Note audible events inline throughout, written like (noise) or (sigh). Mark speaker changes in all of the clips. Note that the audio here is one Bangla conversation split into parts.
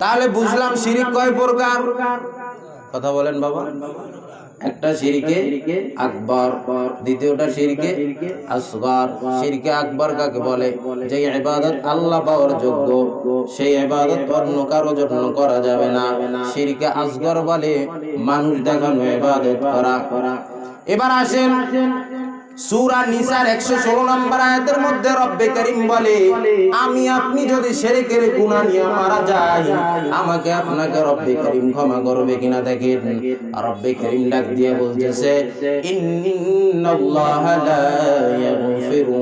Speaker 1: তাহলে বুঝলাম শিরিক কয় প্রকার? কথা বলেন বাবা। একটা শিরিকে আকবর দ্বিতীয়টা শিরকে আসগর। শিরকে আকবর কাকে বলে? যে ইবাদত আল্লাহ পাওয়ার যোগ্য সেই ইবাদত অন্য কারও জন্য করা যাবে না। শিরকে আসগর বলে মানুষ দেখানো ইবাদত করা। এবার আসেন সূরা নিসার 116 নম্বর আয়াতের মধ্যে রব্বে করিম বলে, আমি আপনি যদি শিরকের গুনাহ নিয়ে মারা যাই, আমাকে আপনাকে রব্বে করিম ক্ষমা করবে কিনা দেখেন। রব্বে করিম ডাক দিয়ে বলতেছে, ইন্নাল্লাহ লা ইয়াগফিরু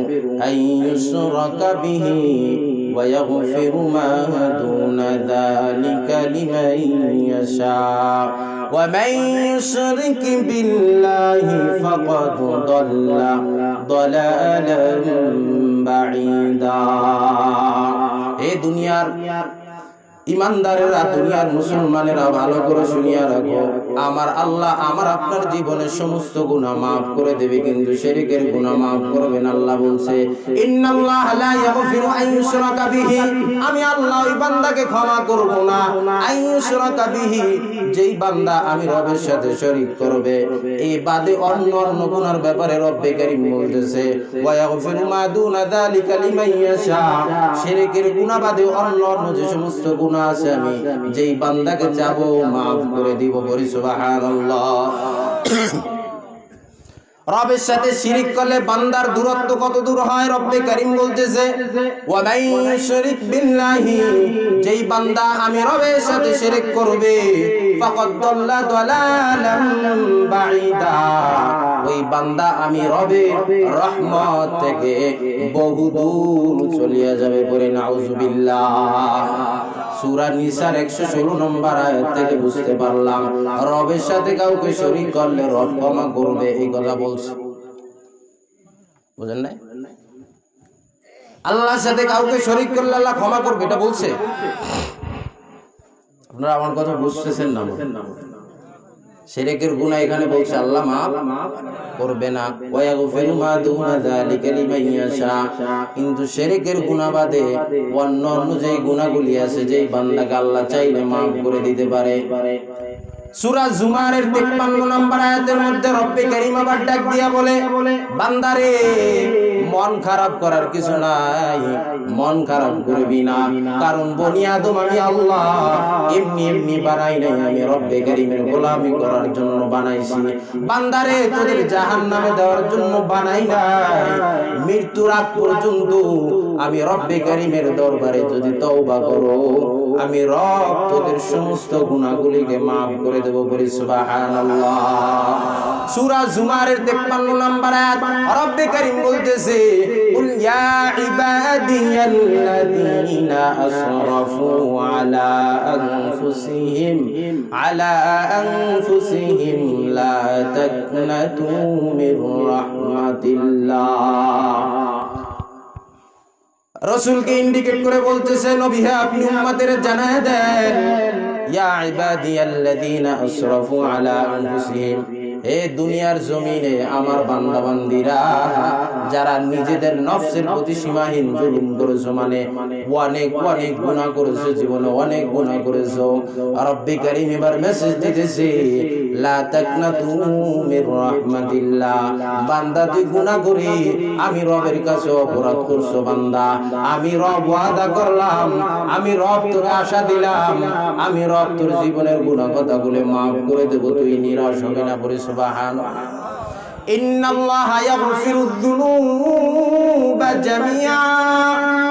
Speaker 1: আন বিহি ويغفر ما دون ذلك لمن يشاء ومن يشرك بالله فقد ضل ضلالا بعيدا এই দুনিয়ার ইমানদারেরা, দুনিয়ার মুসলমানেরা ভালো করে শুনিয়া রাখো। আমার আল্লাহ আমার আপনার জীবনের সমস্ত গুনাহ মাফ করে দেবে, কিন্তু শিরকের গুনাহ মাফ করবেন আল্লাহ বলছে, ইন্নাল্লাহ লা ইয়াগফিরু আন বিহি। আমি আল্লাহ ওই বান্দাকে ক্ষমা করব না। আন বিহি, যেই বান্দা আমি রবের সাথে শরীক করবে। এই বাদে অন্য অন্য গুনার ব্যাপারে রব্বে কারীম বলতেছে, ওয়া ইয়াগফিরু মা দুনা যালিকা লিমান ইয়াশা। শিরকের গুনাহ বাদে অন্য অন্য যে সমস্ত গুনাহ আছে, আমি যেই বান্দাকে যাব মাফ করে দিব বলি, সুবহানাল্লাহ। রবের সাথে শিরিক করলে বান্দার দূরত্ব কত দূর হয়? রব্বে করিম বলতেছে যেই বান্দা আমি রবের সাথে শিরিক করবে ফাকাদ দাল্লা দালালাম বাঈদা। ওই বান্দা আমি রবের রহমত থেকে বহু দূর চলিয়া যাবে বলে নাউজুবিল্লাহ। সূরা নিসার 116 নম্বর আয়াত থেকে বুঝতে পারলাম, রবের সাথে কাউকে শরীক করলে রব ক্ষমা করবে, এই কথা বলছে। বুঝেন নাই? আল্লাহর সাথে কাউকে শরীক করলে আল্লাহ ক্ষমা করবে, এটা বলছে? আপনারা আমার কথা বুঝতেছেন না শিরকের গুনাহ এখানে বলছে আল্লাহ মাফ করবে না। ওয়াগফিরু মা দুনা যালিকা লিমান ইয়াশা। কিন্তু শিরকের গুনাহ বাদে অন্য অন্য যেই গুনাহগুলি আছে যেই বান্দাকে আল্লাহ চাইলে মাফ করে দিতে পারে। সূরা জুমারের 53 নম্বর আয়াতের মধ্যে রব্বে কারীম আবার ডাক দিয়া বলে বান্দারে মন খারাপ করার কিছু নাই। মন খারাপ করবি না। কারণ বনি আদম আমি আল্লাহ এমনি এমনি বানাই নাই। আমি রব্বে কারীমের গোলামি করার জন্য বানাইছি। বান্দারে, তোদের জাহান্নামে দেওয়ার জন্য বানাই নাই। মৃত্যুর আগ পর্যন্ত আমি রব্বে কারীমের দরবারে যদি তওবা করো আমি রব তোদের সমস্ত গুনাহগুলিকে maaf করে দেব, বলি সুবহানাল্লাহ। সূরা জুমারের 53 নম্বর আয়াত, রব্বে কারীম বলতেছে কুল ইয়া আলা আনফুসিহিম আলা আনফুসিহিম লা তাকনাতু মির রাহমাতিল্লাহ। রসুলকে ইন্ডিকেট করে বলতেছে, নবী হ্যাঁ আপনি উম্মতের জানায় দেন। আলা হে দুনিয়ার জমিনে আমার যারা নিজেদের সীমাহীন মানে অনেক অনেক করেছ, জীবনে অনেক গুনাহ করেছ। এবার মেসেজ দিতেছে বান্দা গুনাহ করি আমি রবের কাছে অপরাধ করছ, বান্দা। আমি রব ওয়াদা করলাম। আমি রব তোর আশা দিলাম। আমি রব তোর জীবনের কথা বলে মাফ করে দেব। তুই নিরাশ হবে না বলে সুবহানাল্লাহ। ইন্নাল্লাহ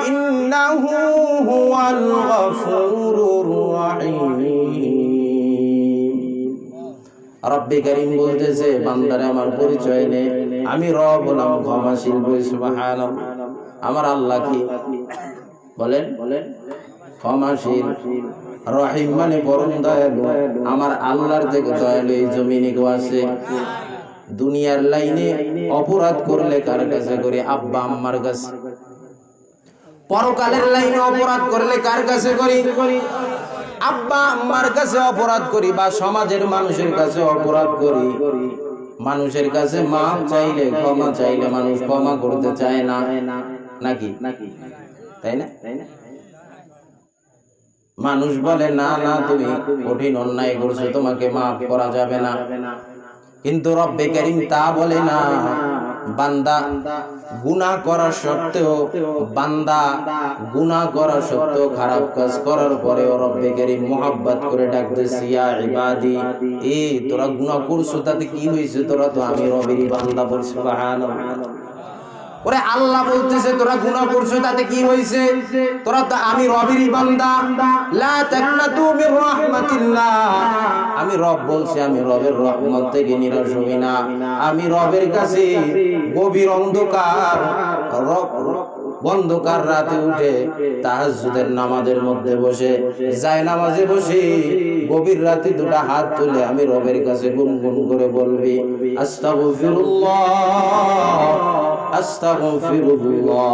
Speaker 1: ইন্নাহু রাহিম। রব্বে করিম বলতেছে, বান্দারে, আমার পরিচয় নে। আমি রব হলাম ক্ষমাশীল সুবহানাল্লাহ। আমার আল্লাহ কি? বলেন, ক্ষমাশীল, রহিম মানে পরম দয়ালু। আমার আল্লাহর যে দয়ালু, এই জমিনে কেউ আছে? দুনিয়ার লাইনে অপরাধ করলে কার কাছে করে? আব্বা, আম্মার কাছে। পরকালের লাইনে অপরাধ করলে কার কাছে করি? আব্বা আম্মার কাছে অপরাধ করি বা সমাজের মানুষের কাছে অপরাধ করি? মানুষের কাছে মাপ চাইলে, ক্ষমা চাইলে মানুষ ক্ষমা করতে চায় না। নাকি? তাই না? মানুষ বলে, না না, তুমি কঠিন অন্যায় করছ, তোমাকে মাফ করা যাবে না। কিন্তু রব্বে করিম তা বলে না। বান্দা গুনা করা সত্ত্বেও বান্দা গুনা করা সত্ত্বেও খারাপ কাজ করার পরেও রব্বে করিম মোহাব্বত করে ডাকতেছি ইবাদি, এ তোরা গুনা করছ, তাতে কি হয়েছে? তোরা তো আমি রবেরই বান্দা বলছি সুবহানাল্লাহ। ওরে আল্লাহ বলতেছে, তোরা গুনাহ করছ, তাতে কি হয়েছে তোরা তো আমি রবেরই বান্দা। লা তাকনাতু মির রাহমাতিল্লাহ। আমি রব বলছি, আমি রবের রহমত থেকে নিরাশ হই না। আমি রবের কাছে গভীর অন্ধকার, রব, অন্ধকার রাতে উঠে তাহাজ্জুদের নামাজের মধ্যে বসে, যায় নামাজে বসে গভীর রাতে দুটা হাত তুলে আমি রবের কাছে গুনগুন করে বলবি, আস্তাগফিরুল্লাহ আস্তাগফিরুল্লাহ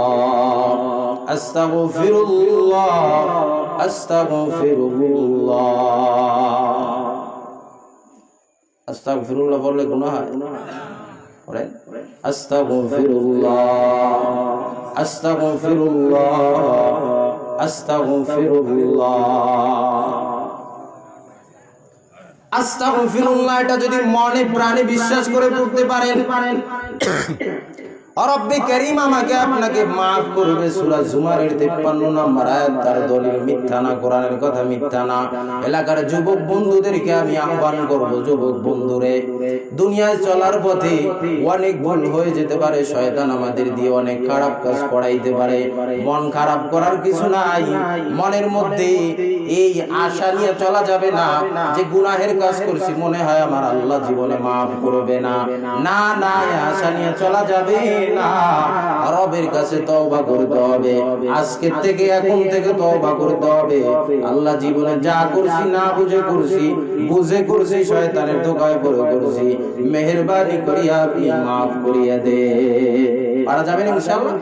Speaker 1: আস্তাগফিরুল্লাহ আস্তাগফিরুল্লাহ। আস্তাগফিরুল্লাহ বললে আস্তাগফিরুল্লাহ এটা যদি মনে প্রাণে বিশ্বাস করে পড়তে পারেন। (coughs) (coughs) করিম আমাকে আপনাকে মাফ করবে। সূরা জুমারের 53 নম্বর আয়াত, তার দলিল মিথ্যা না, কোরআনের কথা মিথ্যা না। এলাকার যুবক বন্ধুদেরকে আমি আহ্বান করব, যুবক বন্ধুরে, দুনিয়ায় চলার পথে অনেক ভুল হয়ে যেতে পারে, শয়তান আমাদের দিয়ে অনেক খারাপ কাজ করাইতে পারে। মন খারাপ করার কিছু নাই, মনের মধ্যে এই আশা নিয়ে চলা যাবে না যে গুনাহের কাজ করছি। মনে হয় আমার আল্লাহ জীবনে মাফ করবে না। না না আশা নিয়ে চলা যাবে। না। রবের কাছে তওবা করতে হবে। আজকে থেকে এখন থেকে তওবা করতে হবে। আল্লাহ জীবনে যা করছি না বুঝে করছি বুঝে করছি, শয়তানের ধোকায় পড়ে করছি। মেহেরবানি করিয়া আপনি মাফ করিয়া দে। পারা যাবেন ইনশাআল্লাহ?